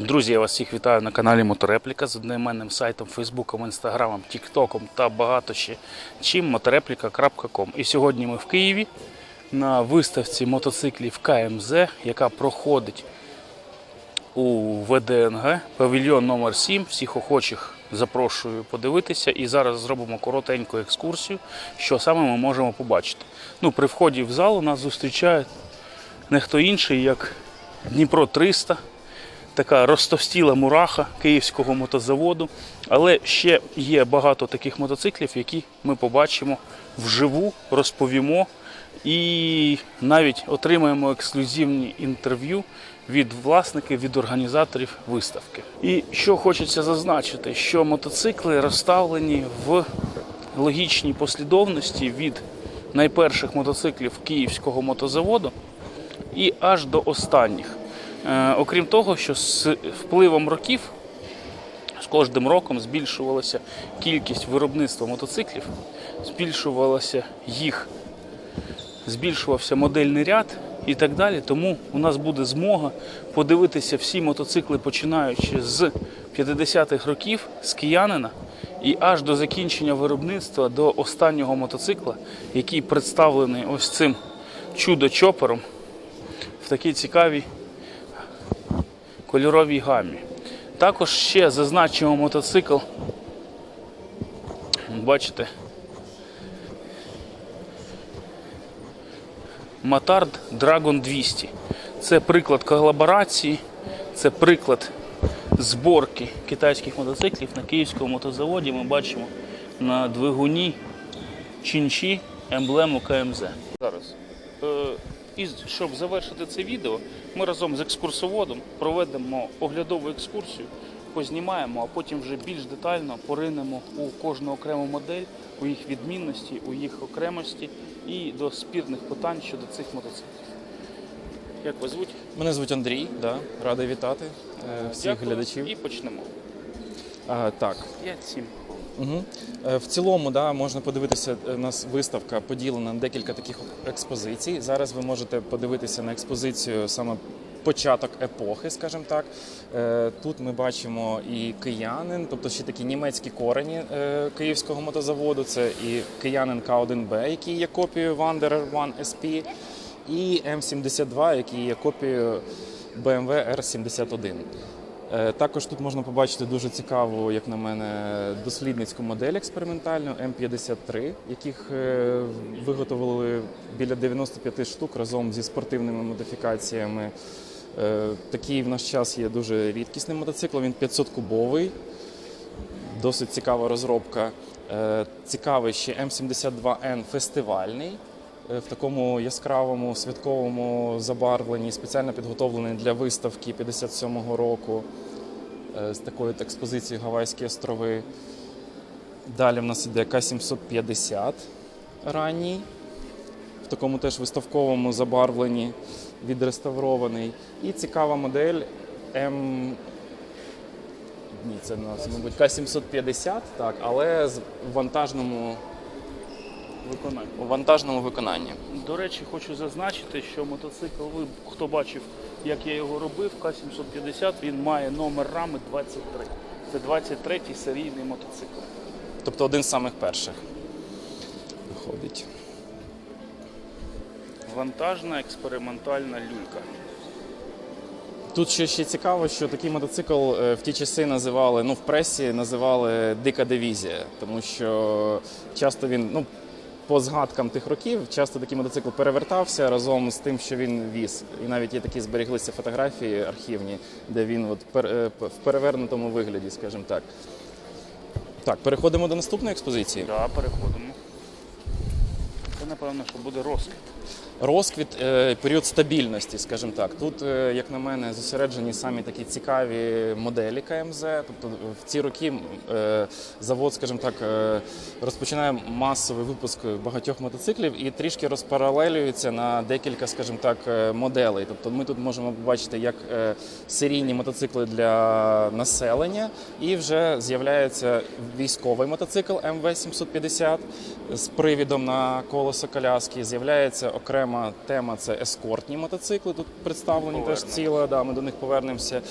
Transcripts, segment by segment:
Друзі, я вас всіх вітаю на каналі Моторепліка з одноіменним сайтом, Фейсбуком, Інстаграмом, Тіктоком та багато ще чим motoreplika.com. І сьогодні ми в Києві на виставці мотоциклів КМЗ, яка проходить у ВДНГ, павільйон номер 7 Всіх охочих запрошую подивитися. І зараз зробимо коротеньку екскурсію, що саме ми можемо побачити. Ну, при вході в зал нас зустрічає не хто інший, як Дніпро 300 така розтовстіла мураха київського мотозаводу. Але ще є багато таких мотоциклів, які ми побачимо вживу, розповімо і навіть отримаємо ексклюзивні інтерв'ю від власників, від організаторів виставки. І що хочеться зазначити, що мотоцикли розставлені в логічній послідовності від найперших мотоциклів київського мотозаводу і аж до останніх. Е, окрім того, що з впливом років з кожним роком збільшувалася кількість виробництва мотоциклів, збільшувалося їх, збільшувався модельний ряд і так далі. Тому у нас буде змога подивитися всі мотоцикли, починаючи з 50-х років, з киянина, і аж до закінчення виробництва до останнього мотоцикла, який представлений ось цим чудо-чопером в такій цікавій кольоровій гамі. Також ще зазначимо мотоцикл. Бачите. Матард Dragon 200. Це приклад колаборації, це приклад зборки китайських мотоциклів на київському мотозаводі. Ми бачимо на двигуні Чінчі емблему КМЗ. Зараз. І щоб завершити це відео, ми разом з екскурсоводом проведемо оглядову екскурсію, познімаємо, а потім вже більш детально поринемо у кожну окрему модель, у їх відмінності, у їх окремості і до спірних питань щодо цих мотоциклів. Як вас звуть? Мене звуть Андрій, да, радий вітати е, всіх Дякую. глядачів. І почнемо. А, так, 5-7. Угу. в цілому да, можна подивитися, е, у нас виставка поділена на декілька таких експозицій. Зараз ви можете подивитися на експозицію саме початок епохи, скажімо так. Е, Тут ми бачимо і киянин, тобто ще такі німецькі корені київського мотозаводу. Це і киянин К1Б, який є копією Wanderer One SP, і М72, який є копією BMW R71. Е, Також тут можна побачити дуже цікаву, як на мене, дослідницьку модель експериментальну М53, яких е, виготовили біля 95 штук разом зі спортивними модифікаціями. Е, Такий в наш час є дуже рідкісним мотоциклом. Він 500-кубовий, досить цікава розробка. Цікавий ще М72Н фестивальний. Е, В такому яскравому святковому забарвленні, спеціально підготовлений для виставки 57-го року е, з такою експозицією Гавайські острови. Далі в нас іде К-750 ранній, в такому теж виставковому забарвленні, відреставрований. І цікава модель М. Ні, це у нас, мабуть, К-750, так, але з вантажному, Виконання. у вантажному виконанні. До речі, хочу зазначити, що мотоцикл, ви хто бачив, як я його робив, К-750, він має номер рами 23. Це 23-й серійний мотоцикл. Тобто один з самих перших виходить. Вантажна експериментальна люлька. Тут ще, ще цікаво, що такий мотоцикл е, в ті часи називали, ну в пресі називали Дика дивізія, тому що часто він, ну по згадкам тих років, часто такий мотоцикл перевертався разом з тим, що він віз. І навіть є такі зберіглися фотографії архівні, де він от пер- е, в перевернутому вигляді, скажімо так. Так, переходимо до наступної експозиції. Да, переходимо. Це напевно, що буде розкид. Розквіт, е, період стабільності, скажімо так. Тут, е, як на мене, зосереджені самі такі цікаві моделі КМЗ. Тобто в ці роки е, завод, скажімо так, розпочинає масовий випуск багатьох мотоциклів і трішки розпаралелюється на декілька, скажімо так, моделей. Тобто ми тут можемо побачити як серійні мотоцикли для населення, і вже з'являється військовий мотоцикл МВ-750 з привідом на колесо коляски. З'являється окрема тема це ескортні мотоцикли. Тут представлені теж ціле. Да, ми до них повернемося.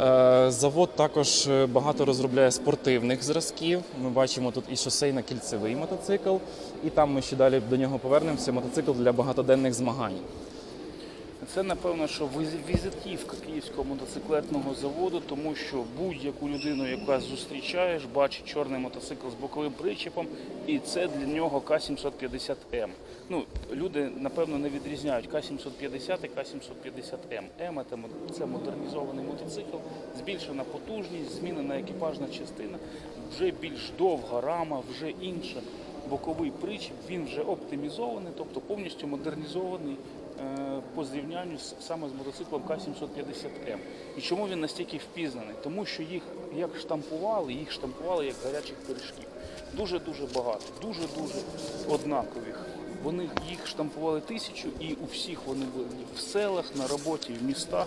Е, Завод також е, багато розробляє спортивних зразків. Ми бачимо тут і шосейно-кільцевий мотоцикл, і там ми ще далі до нього повернемося. Мотоцикл для багатоденних змагань. Це напевно, що віз- візитівка київського мотоциклетного заводу, тому що будь-яку людину, яка зустрічаєш, бачить чорний мотоцикл з боковим причепом, і це для нього К750М. Ну, люди напевно не відрізняють К750 і К750М. М це модернізований мотоцикл, збільшена потужність, змінена екіпажна частина, вже більш довга рама, вже інша. Боковий причіп, він вже оптимізований, тобто повністю модернізований по зрівнянню з, саме з мотоциклом К750М. І чому він настільки впізнаний? Тому що їх як штампували, їх штампували як гарячих пиріжків. Дуже-дуже багато, дуже-дуже однакових. Вони їх штампували тисячу, і у всіх вони були в селах, на роботі, в містах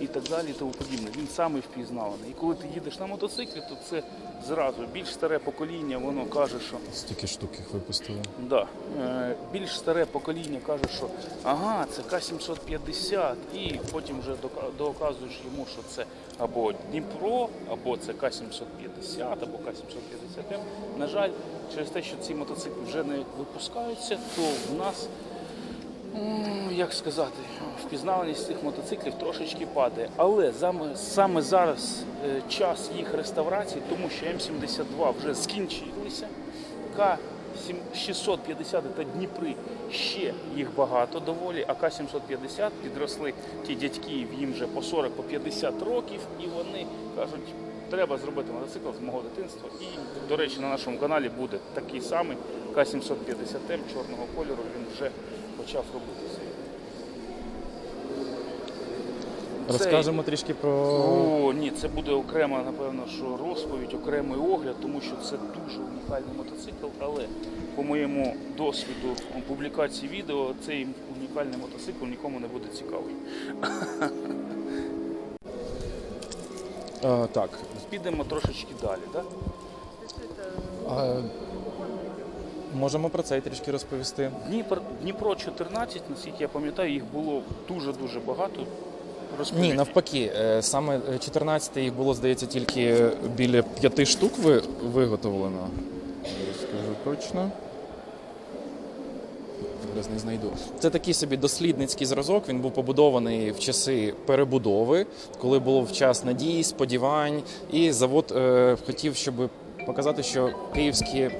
і так далі, і тому подібне. Він саме впізнаваний. І коли ти їдеш на мотоциклі, то це зразу більш старе покоління, воно каже, що Стільки штук їх випустили. Да. Е, Більш старе покоління каже, що ага, це К-750, і потім вже дока- доказуєш йому, що це або Дніпро, або це К-750, або К-750М. На жаль, через те, що ці мотоцикли вже не випускаються, то в нас, як сказати, впізнаваність цих мотоциклів трошечки падає. Але саме, зараз е, час їх реставрації, тому що М72 вже скінчилися. К-650 та Дніпри ще їх багато доволі, а К-750 підросли ті дядьки, їм вже по 40 по 50 років, і вони кажуть, треба зробити мотоцикл з мого дитинства. І, до речі, на нашому каналі буде такий самий К-750М чорного кольору, він вже почав робитися. Розкажемо трішки про о, ні, це буде окрема, напевно, що розповідь, окремий огляд, тому що це дуже унікальний мотоцикл, але по моєму досвіду публікації відео цей унікальний мотоцикл нікому не буде цікавий. Е, так. Підемо трошечки далі, так? Е, Можемо про це трішки розповісти. Дніпро, Дніпро 14, наскільки я пам'ятаю, їх було дуже-дуже багато. Розповідь. Ні, навпаки, е, саме 14 їх було, здається, тільки біля п'яти штук ви- виготовлено. Скажу точно. Зараз не знайду. Це такий собі дослідницький зразок. Він був побудований в часи перебудови, коли було в час надій, сподівань. І завод е, хотів, щоб показати, що київські е,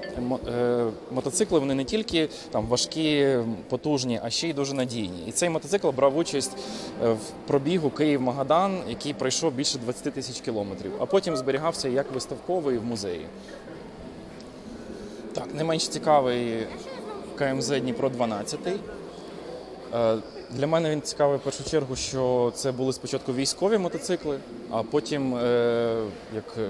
мотоцикли вони не тільки там важкі, потужні, а ще й дуже надійні. І цей мотоцикл брав участь е, в пробігу Київ-Магадан, який пройшов більше 20 тисяч кілометрів, а потім зберігався як виставковий в музеї. Так, не менш цікавий КМЗ Дніпро 12. Е, Для мене він цікавий в першу чергу, що це були спочатку військові мотоцикли, а потім е, як е,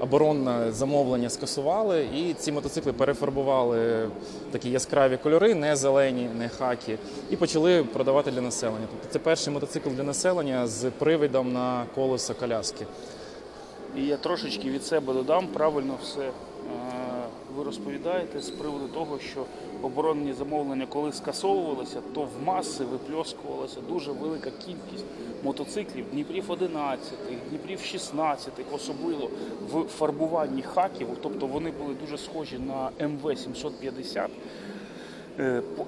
оборонне замовлення скасували, і ці мотоцикли перефарбували такі яскраві кольори, не зелені, не хакі, і почали продавати для населення. Тобто це перший мотоцикл для населення з привидом на колесо коляски. І я трошечки від себе додам, правильно все ви розповідаєте з приводу того, що оборонні замовлення, коли скасовувалися, то в маси випльоскувалася дуже велика кількість мотоциклів. Дніпрів 11, Дніпрів 16, особливо в фарбуванні хаків, тобто вони були дуже схожі на МВ 750 е, по-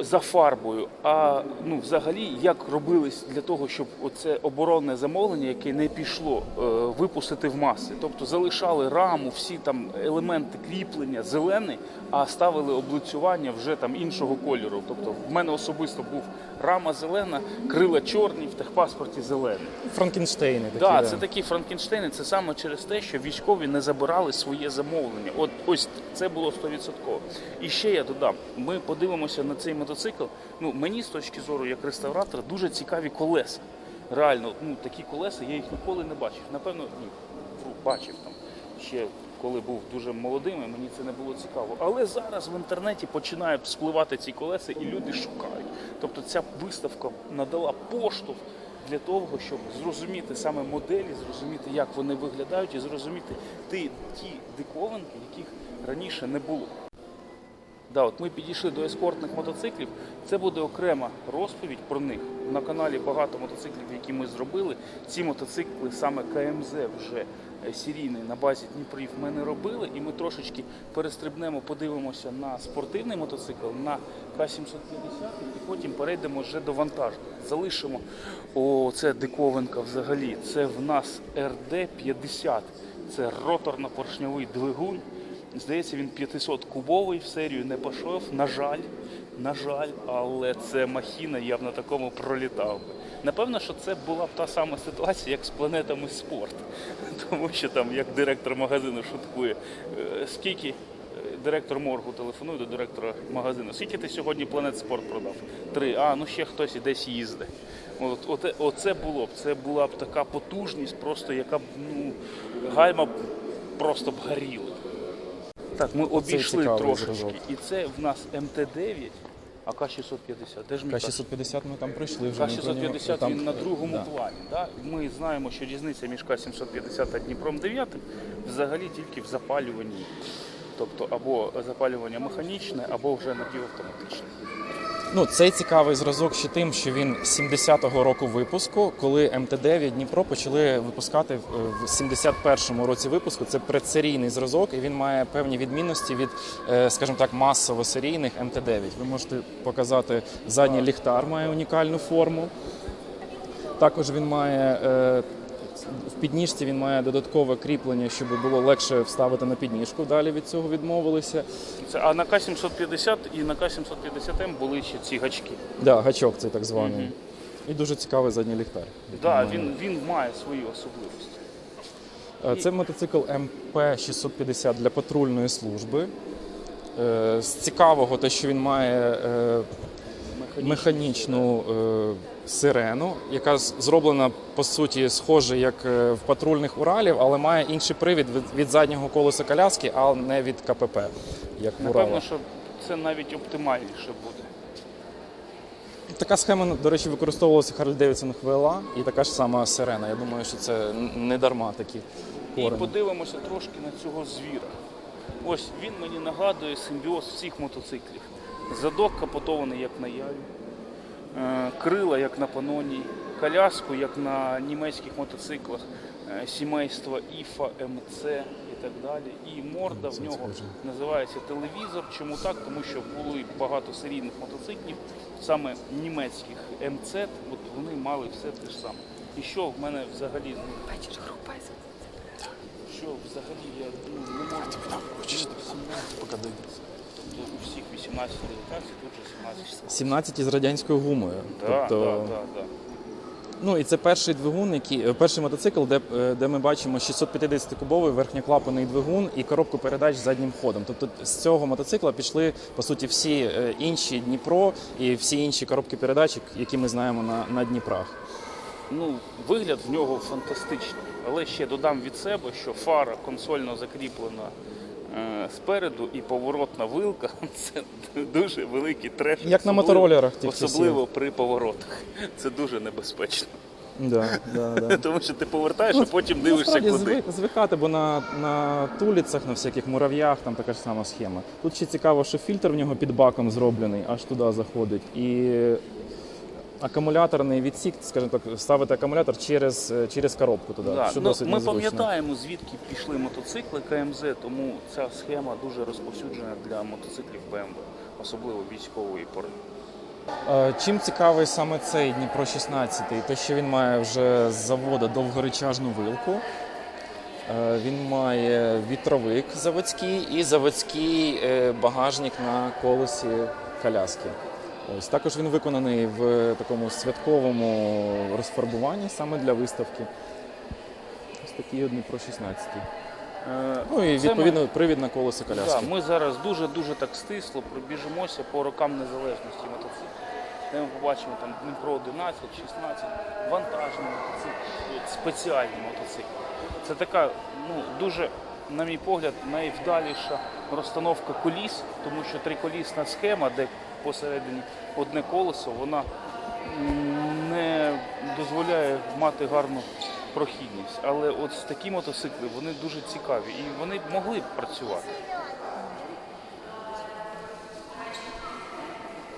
за фарбою. А ну, взагалі, як робилось для того, щоб оце оборонне замовлення, яке не пішло, е, випустити в маси. Тобто залишали раму, всі там елементи кріплення зелені, а ставили облицювання вже там іншого кольору. Тобто в мене особисто був рама зелена, крила чорні, в техпаспорті зелені. Франкенштейни такі. Так, да. це такі Франкенштейни. Це саме через те, що військові не забирали своє замовлення. От ось це було 100%. І ще я додам: ми подивимося на цей мотоцикл. Ну мені з точки зору як реставратора дуже цікаві колеса. Реально, ну такі колеса я їх ніколи не бачив. Напевно, ні, бачив там ще. Коли був дуже молодим, і мені це не було цікаво. Але зараз в інтернеті починають спливати ці колеса, і люди шукають. Тобто ця виставка надала поштовх для того, щоб зрозуміти саме моделі, зрозуміти, як вони виглядають, і зрозуміти ті, ті диковинки, яких раніше не було. Да, от ми підійшли до ескортних мотоциклів. Це буде окрема розповідь про них. на каналі багато мотоциклів, які ми зробили. Ці мотоцикли саме КМЗ вже е, серійний на базі Дніпроїв ми не робили, і ми трошечки перестрибнемо, подивимося на спортивний мотоцикл, на К-750, і потім перейдемо вже до вантажу. Залишимо о, це диковинка взагалі. Це в нас РД-50. Це роторно-поршньовий двигун. Здається, він 500 кубовий, в серію не пішов. На жаль, на жаль, але це махіна, я б на такому пролітав би. Напевно, що це була б та сама ситуація, як з планетами спорт. Тому що там, як директор магазину шуткує, е, скільки е, директор моргу телефонує до директора магазину. Скільки ти сьогодні планет спорт продав? Три. А, ну ще хтось і десь їздить. От, оте, оце було б. Це була б така потужність, просто яка б ну, гальма просто б горіла. Так, ми обійшли цікавий трошечки. І це в нас МТ-9, а К-650. Де ж мій К-650 ми там пройшли вже. ми про нього- К-650 там- він на другому да. плані. Да? Ми знаємо, що різниця між К-750 та Дніпром 9 взагалі тільки в запалюванні. Тобто або запалювання механічне, або вже напівавтоматичне. Ну, цей цікавий зразок ще тим, що він 70-го року випуску, коли МТ-9 Дніпро почали випускати в- в 71-му році випуску. Це предсерійний зразок, і він має певні відмінності від, е, скажімо так, масово серійних МТ-9. Ви можете показати задній ліхтар, має унікальну форму. Також він має е, в підніжці він має додаткове кріплення, щоб було легше вставити на підніжку. Далі від цього відмовилися. Це, а на К-750 і на К-750М були ще ці гачки. Да, гачок цей так званий. Мгм. І дуже цікавий задній ліхтар. Да, він, він має свої особливості. Е, Це мотоцикл МП-650 для патрульної служби. Е, З цікавого, те, що він має е, механічну сирену, яка зроблена по суті схоже як е, в патрульних Уралів, але має інший привід від, заднього колеса коляски, а не від КПП. Як в Напевно, що це навіть оптимальніше буде. Така схема, до речі, використовувалася в Harley Davidson VLA і така ж сама сирена. Я думаю, що це не дарма такі І подивимося трошки на цього звіра. Ось він мені нагадує симбіоз всіх мотоциклів. Задок капотований, як на яві, е, крила, як на паноні, коляску, як на німецьких мотоциклах, е, сімейства ІФА, МЦ і так далі. І морда в нього називається телевізор. Чому так? Тому що були багато серійних мотоциклів, саме німецьких МЦ, от вони мали все те ж саме. І що в мене взагалі Бачиш, група що взагалі я ну, не можу 17 поки дивитися. Тобто у всіх 18 19, тут же 17. 17 із радянською гумою. Да, тобто, да, да, да. Ну і це перший двигун, який е, перший мотоцикл, де, е, де ми бачимо 650-кубовий верхньоклапаний двигун і коробку передач з заднім ходом. Тобто з цього мотоцикла пішли по суті всі е, інші Дніпро і всі інші коробки передач, які ми знаємо на, на Дніпрах. Ну, вигляд в нього фантастичний. Але ще додам від себе, що фара консольно закріплена спереду і поворотна вилка це дуже великий треш. Як на моторолерах тих Особливо при поворотах. Це дуже небезпечно. Да, да, да. Тому що ти повертаєш, а потім дивишся Ну, куди. звик- звикати, бо на, на туліцях, на всяких мурав'ях там така ж сама схема. Тут ще цікаво, що фільтр в нього під баком зроблений, аж туди заходить. І акумуляторний відсік, скажімо так, ставити акумулятор через, е, через коробку туди, Да. що Ну, досить ми пам'ятаємо, звідки пішли мотоцикли КМЗ, тому ця схема дуже розповсюджена для мотоциклів BMW, особливо військової пори. Е, Чим цікавий саме цей Дніпро 16? Те, що він має вже з заводу довгоречажну вилку. Е, Він має вітровик заводський і заводський багажник на колесі коляски. Ось також він виконаний в такому святковому розфарбуванні саме для виставки. Ось такий от Дніпро 16. Е, Ну і ми- відповідно привід на колесо Да, коляски. ми зараз дуже-дуже так стисло пробіжимося по рокам незалежності мотоциклів. Де ми побачимо там Дніпро 11, 16, вантажний мотоцикл, от спеціальні мотоцикли. Це така, ну, дуже, на мій погляд, найвдаліша розстановка коліс, тому що триколісна схема, де посередині одне колесо, вона не дозволяє мати гарну прохідність. Але от такі мотоцикли вони дуже цікаві і вони могли б працювати.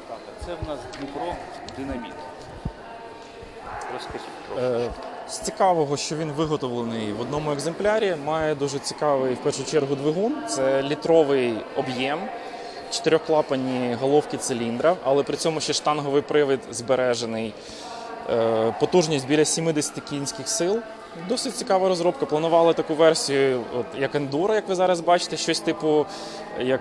Так, а це в нас Дніпро динаміт. розкажіть трохи. Е, З цікавого, що він виготовлений в одному екземплярі, має дуже цікавий в першу чергу двигун. Це літровий об'єм, чотирьохклапанні головки циліндра, але при цьому ще штанговий привід збережений. Е, Потужність біля 70 кінських сил. Досить цікава розробка. Планували таку версію, от, як Enduro, як ви зараз бачите, щось типу як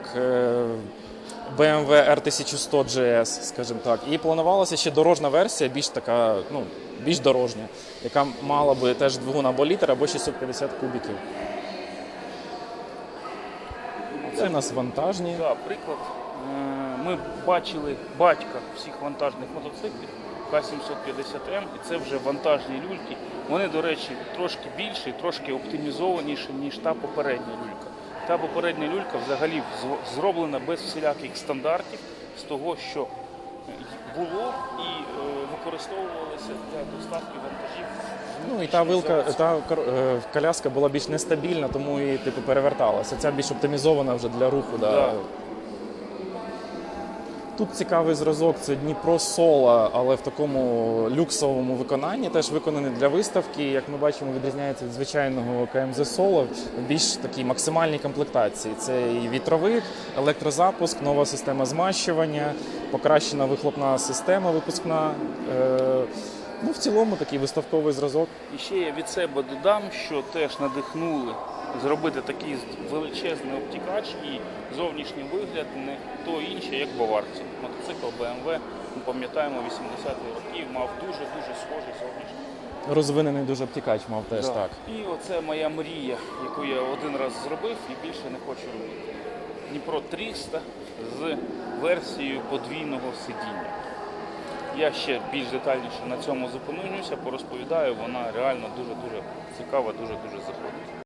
BMW R1100 GS, скажімо так. І планувалася ще дорожна версія, більш така, ну, більш дорожня, яка мала би теж двигун або літр, або 650 кубіків. Це у нас вантажні. Да, приклад. Е, Ми бачили батька всіх вантажних мотоциклів К750М, і це вже вантажні люльки. Вони, до речі, трошки більші, трошки оптимізованіші, ніж та попередня люлька. Та попередня люлька взагалі зроблена без всіляких стандартів з того, що було і е, використовувалося для доставки вантажів. Ну і та вилка, та е, коляска була більш нестабільна, тому і типу переверталася. Ця більш оптимізована вже для руху. Да. Да. Тут цікавий зразок це Дніпро Сола, але в такому люксовому виконанні, теж виконаний для виставки. Як ми бачимо, відрізняється від звичайного КМЗ Соло в більш такій максимальній комплектації. Це і вітровик, електрозапуск, нова система змащування, покращена вихлопна система випускна. Е, ну, в цілому такий виставковий зразок. І ще я від себе додам, що теж надихнули зробити такий величезний обтікач і зовнішній вигляд не то інше, як баварці. Мотоцикл BMW, ми пам'ятаємо, 80-х років мав дуже-дуже схожий зовнішній. Розвинений дуже обтікач мав теж Да. так. І оце моя мрія, яку я один раз зробив і більше не хочу робити. Дніпро 300 з версією подвійного сидіння. Я ще більш детальніше на цьому зупинюся, порозповідаю, вона реально дуже-дуже цікава, дуже-дуже заходить.